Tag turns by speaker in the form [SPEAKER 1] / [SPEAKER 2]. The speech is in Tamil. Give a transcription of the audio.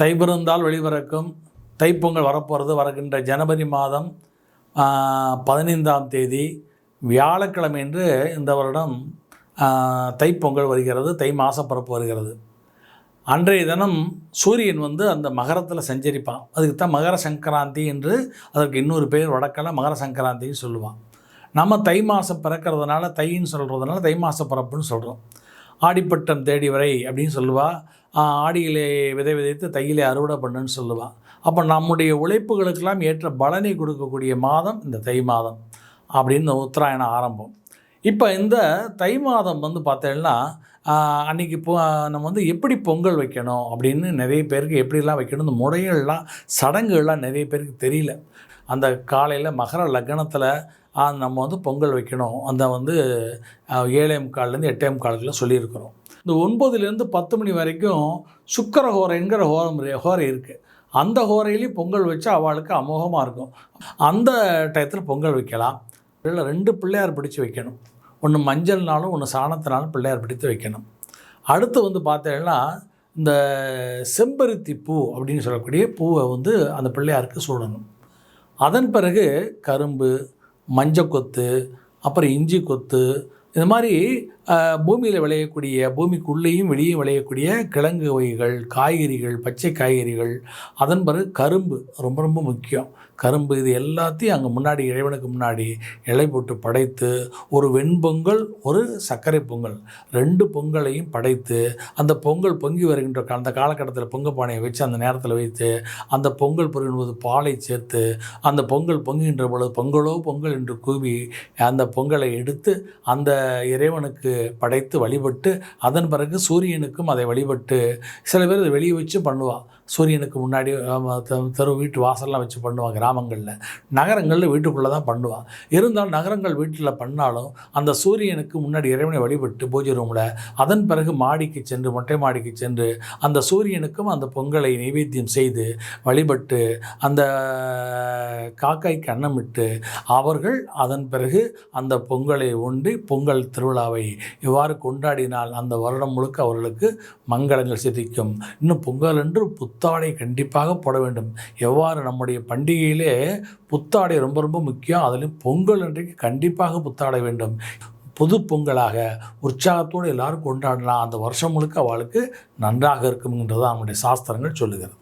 [SPEAKER 1] தை பிறந்தால் வெளிபிறக்கும் தைப்பொங்கல் வரப்போகிறது வருகின்ற ஜனவரி மாதம் பதினைந்தாம் தேதி வியாழக்கிழமை என்று இந்த வருடம் தைப்பொங்கல் வருகிறது தை மாசப்பரப்பு வருகிறது. அன்றைய தினம் சூரியன் வந்து அந்த மகரத்தில் சஞ்சரிப்பான். அதுக்கு தான் மகர சங்கராந்தி என்று அதற்கு இன்னொரு பேர் வடக்கில் மகர சங்கராந்தின்னு சொல்லுவான். நம்ம தை மாதம் பிறக்கிறதுனால தைன்னு சொல்கிறதுனால தை மாத பிறப்புன்னு சொல்கிறோம் ஆடிப்பட்டம் தேடி வரை அப்படின்னு சொல்லுவாள் ஆடியிலே விதை விதைத்து தையிலே அறுவடை பண்ணுன்னு சொல்லுவாள் அப்போ நம்முடைய உழைப்புகளுக்கெல்லாம் ஏற்ற பலனை கொடுக்கக்கூடிய மாதம் இந்த தை மாதம் அப்படின்னு உத்தராயணம் ஆரம்பம். இப்போ இந்த தை மாதம் வந்து பார்த்தேன்னா அன்றைக்கி அன்னைக்கு பொ நம்ம வந்து எப்படி பொங்கல் வைக்கணும் அப்படின்னு நிறைய பேருக்கு எப்படிலாம் வைக்கணும் இந்த முறைகள்லாம் சடங்குகள்லாம் நிறைய பேருக்கு தெரியல. அந்த காலையில் மகர லக்னத்தில் நம்ம வந்து பொங்கல் வைக்கணும். அந்த வந்து ஏழே முக்கால்லேருந்து எட்டே முக்காலுக்குள்ள சொல்லியிருக்கிறோம். இந்த ஒன்பதுலேருந்து பத்து மணி வரைக்கும் சுக்கர ஹோரைங்கிற ஹோரம் ஹோரை இருக்குது அந்த ஹோரையிலையும் பொங்கல் வச்சா அவளுக்கு அமோகமாக இருக்கும். அந்த டயத்தில் பொங்கல் வைக்கலாம். இல்லை ரெண்டு பிள்ளையார் பிடிச்சி வைக்கணும். ஒன்று மஞ்சள்னாலும் ஒன்று சாணத்தினாலும் பிள்ளையார் பிடித்து வைக்கணும். அடுத்து வந்து பார்த்தீங்கன்னா இந்த செம்பருத்தி பூ அப்படின்னு சொல்லக்கூடிய பூவை வந்து அந்த பிள்ளையாருக்கு சூடணும். அதன் பிறகு கரும்பு மஞ்சக்கொத்து அப்புறம் இஞ்சி கொத்து இந்த மாதிரி பூமியில் விளையக்கூடிய பூமிக்குள்ளேயும் வெளியே விளையக்கூடிய கிழங்கு வகைகள் காய்கறிகள் பச்சை காய்கறிகள் அதன் பிறகு கரும்பு ரொம்ப ரொம்ப முக்கியம். கரும்பு இது எல்லாத்தையும் அங்கே முன்னாடி இறைவனுக்கு முன்னாடி இலை போட்டு படைத்து ஒரு வெண்பொங்கல் ஒரு சர்க்கரை பொங்கல். ரெண்டு பொங்கலையும் படைத்து அந்த பொங்கல் பொங்கி வருகின்ற அந்த காலகட்டத்தில் பொங்க பானையை வச்சு அந்த நேரத்தில் வைத்து அந்த பொங்கல் பொருகும்போது பாலை சேர்த்து அந்த பொங்கல் பொங்குகின்ற பொழுது பொங்கலோ பொங்கல் என்று கூவி அந்த பொங்கலை எடுத்து அந்த இறைவனுக்கு படைத்து வழிபட்டு அதன் பிறகு சூரியனுக்கும் அதை வழிபட்டு சில பேர் அதை வெளியே வச்சு பண்ணுவாள். சூரியனுக்கு முன்னாடி தெரு வீட்டு வாசல்லாம் வச்சு பண்ணுவாங்க கிராமங்களில். நகரங்களில் வீட்டுக்குள்ளே தான் பண்ணுவான். இருந்தாலும் நகரங்கள் வீட்டில் பண்ணாலும் அந்த சூரியனுக்கு முன்னாடி இறைவனை வழிபட்டு பூஜை ரூமில் அதன் பிறகு மாடிக்கு சென்று மொட்டை மாடிக்கு சென்று அந்த சூரியனுக்கும் அந்த பொங்கலை நைவேத்தியம் செய்து வழிபட்டு அந்த காக்காய்க்கு அன்னமிட்டு அவர்கள் அதன் பிறகு அந்த பொங்கலை உண்டு பொங்கல் திருவிழாவை இவ்வாறு கொண்டாடினால் அந்த வருடம் முழுக்க அவர்களுக்கு மங்களங்கள் சிதிக்கும் இன்னும் பொங்கல் என்று புத்தாடை கண்டிப்பாக போட வேண்டும். எவ்வாறு? நம்முடைய பண்டிகையிலே புத்தாடை ரொம்ப ரொம்ப முக்கியம். அதிலும் பொங்கல் அன்றைக்கு கண்டிப்பாக புத்தாடை வேண்டும். புது பொங்கலாக உற்சாகத்தோடு எல்லாரும் கொண்டாடலாம். அந்த வருஷம் முழுக்க அவளுக்கு நன்றாக இருக்கும்ன்றது அவனுடைய சாஸ்திரங்கள் சொல்லுகிறது.